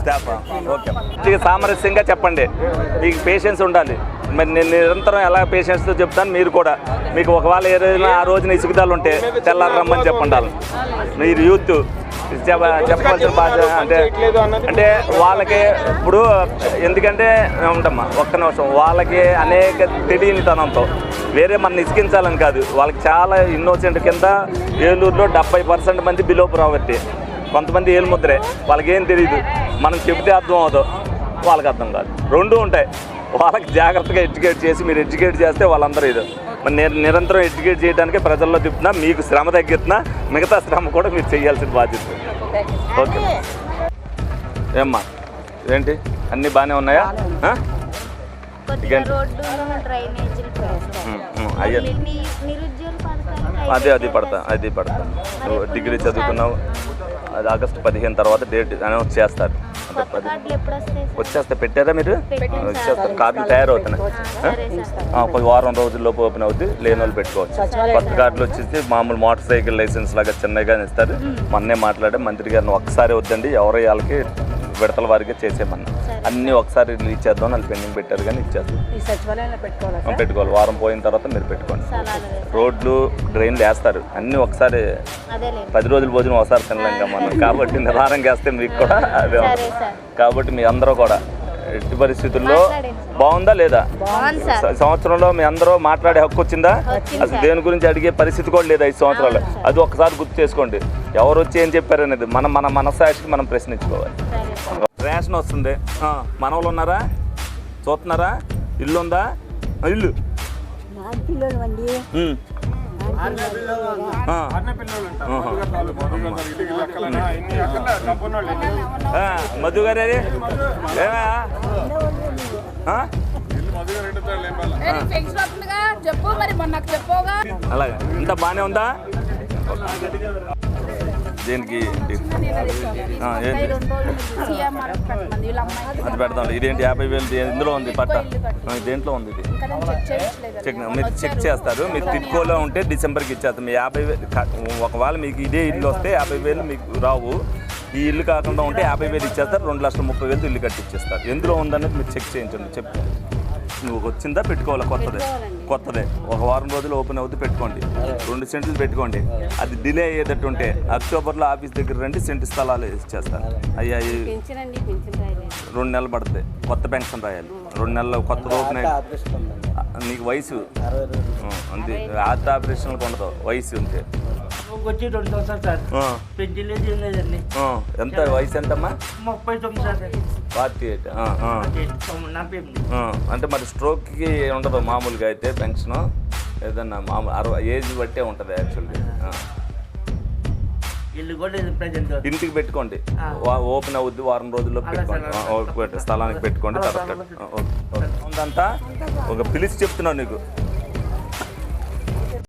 Staff సామరస్యంగా చెప్పండి. మీకు పేషెన్స్ ఉండాలి. మరి నేను నిరంతరం ఎలా పేషెన్స్తో చెప్తాను మీరు కూడా. మీకు ఒకవేళ ఏదైనా ఆ రోజున ఇసుకుదాలు ఉంటే తెల్లారి రమ్మని చెప్పండి వాళ్ళు. మీరు యూత్ చెప్ప- చెప్పాల్సిన బాధ్యత అంటే అంటే వాళ్ళకి ఇప్పుడు ఎందుకంటే ఉంటామ్మా ఒక్క నిమిషం. వాళ్ళకి అనేక తెలియనితనంతో వేరే మన ఇసికించాలని కాదు. వాళ్ళకి చాలా ఇన్నోసెంట్ కింద ఏలూరులో డెబ్బై పర్సెంట్ మంది బిలో ప్రావర్టీ కొంతమంది ఏలుముద్రే వాళ్ళకి ఏం తెలియదు మనం చెబితే అర్థం అవదు. వాళ్ళకి అర్థం కాదు. రెండు ఉంటాయి. వాళ్ళకి జాగ్రత్తగా ఎడ్యుకేట్ చేసి మీరు ఎడ్యుకేట్ చేస్తే వాళ్ళందరూ ఇది. మరి నేను నిరంతరం ఎడ్యుకేట్ చేయడానికి ప్రజల్లో తిప్పుతున్నా మీకు శ్రమ తగ్గుతున్నా మిగతా శ్రమ కూడా మీరు చేయాల్సిన బాధ్యత. ఓకే. ఏమ్మా ఏంటి అన్నీ బాగానే ఉన్నాయా? అయ్యా. అదే అది పడతా అది పడతా. డిగ్రీ చదువుకున్నావు. అది ఆగస్టు పదిహేను తర్వాత డేట్ అనౌన్స్ చేస్తారు. అంటే పది? వచ్చేస్తే పెట్టారా మీరు. వచ్చేస్తారు కార్డులు తయారవుతున్నాయి. ఒక వారం రోజుల్లోపు ఓపెన్ అవుతుంది లేని వాళ్ళు పెట్టుకోవచ్చు. కొత్త కార్డులు వచ్చేసి మామూలు మోటార్ సైకిల్ లైసెన్స్ లాగా చిన్నగా ఇస్తారు. మొన్నే మాట్లాడే మంత్రి గారిని ఒక్కసారి వద్దండి. ఎవరి వాళ్ళకి విడతల వారిగా చేసేమన్నా అన్నీ ఒకసారి ఇచ్చేద్దాం వాళ్ళు పెండింగ్ పెట్టారు కానీ ఇచ్చేద్దాం. ఈ సచివాలయంలో పెట్టుకోవాలా వారం పోయిన తర్వాత మీరు పెట్టుకోండి. రోడ్లు డ్రైన్లు వేస్తారు. అన్నీ ఒకసారి పది రోజుల భోజనం ఒకసారి తినలేం కదా మనం కాబట్టి నిదానంగా వేస్తే మీకు కూడా అదే కాబట్టి మీ అందరూ కూడా ఎట్టి పరిస్థితుల్లో. బాగుందా లేదా? సంవత్సరంలో మీ అందరూ మాట్లాడే హక్కు వచ్చిందా? అసలు దేని గురించి అడిగే పరిస్థితి కూడా లేదు ఐదు సంవత్సరాలు అది ఒకసారి గుర్తు చేసుకోండి. ఎవరు వచ్చి ఏం చెప్పారు అనేది మనం మన మనసాక్షికి మనం ప్రశ్నించుకోవాలి. రేషన్ వస్తుంది. ఆ, మనవలు ఉన్నారా? చూస్తున్నారా? ఇల్లు. ఉందా ఆ, ఇల్లు మధు గారు? ఏమా? ఆ? పెన్షన్ వస్తుందిగా చెప్పు మరి మొన్న నాకు చెప్పోగా అలాగే. ఇంత బాగానే ఉందా? దేనికి? అది పెడదాం ఇదేంటి? యాభై వేలు ఇందులో ఉంది పట్ట. దేంట్లో ఉంది ఇది? చెక్ మీరు చెక్ చేస్తారు. మీరు టిట్కోలో ఉంటే డిసెంబర్కి ఇచ్చేస్తాం. మీ యాభై వేలు ఒకవేళ మీకు ఇదే ఇల్లు వస్తే యాభై వేలు మీకు రావు. ఈ ఇల్లు కాకుండా ఉంటే యాభై వేలు ఇచ్చేస్తారు. రెండు లక్షల ముప్పై వేలు ఇల్లు కట్టి ఇచ్చేస్తారు ఎందులో ఉందనేది మీరు చెక్ చేయించండి. చెప్పు నువ్వు వచ్చిందా? పెట్టుకోవాలి? కొత్తదే. కొత్తదే. ఒక వారం రోజులు ఓపెన్ అవుతుంది పెట్టుకోండి. రెండు సెంట్లు పెట్టుకోండి. అది. డిలే అయ్యేటట్టు ఉంటే అక్టోబర్లో ఆఫీస్ దగ్గర రండి సెంటు స్థలాలు ఇచ్చేస్తారు. అయ్యా రెండు నెలలు పడుతుంది కొత్త పెన్షన్ రాయాలి. రెండు నెలలు కొత్త ఓపెన్ నీకు వయసు. అంతే హార్ట్ ఆపరేషన్లకు ఉండదు. వయసు ఉంటే. వచ్చి రెండు సంవత్సరాలు సార్. పెన్షన్ లేదు ఏం లేదండి ఆ, ఎంత? వయసు ఎంతమ్మా? ముప్పై తొమ్మిది సార్. Forty eight. అంటే మరి స్ట్రోక్కి ఉండదు మామూలుగా అయితే పెన్షన్. ఏదన్నా మామూలు అరవై ఏజ్ బట్టే ఉంటుంది యాక్చువల్గా. ఇల్లు కూడా ప్రజెంట్. ఇంటికి పెట్టుకోండి. ఓపెన్ అవుద్ది వారం రోజుల్లో పెట్టుకోండి. స్థలానికి పెట్టుకోండి తర్వాత. ఉందంతా? ఒక పిలిచి చెప్తున్నాను నీకు.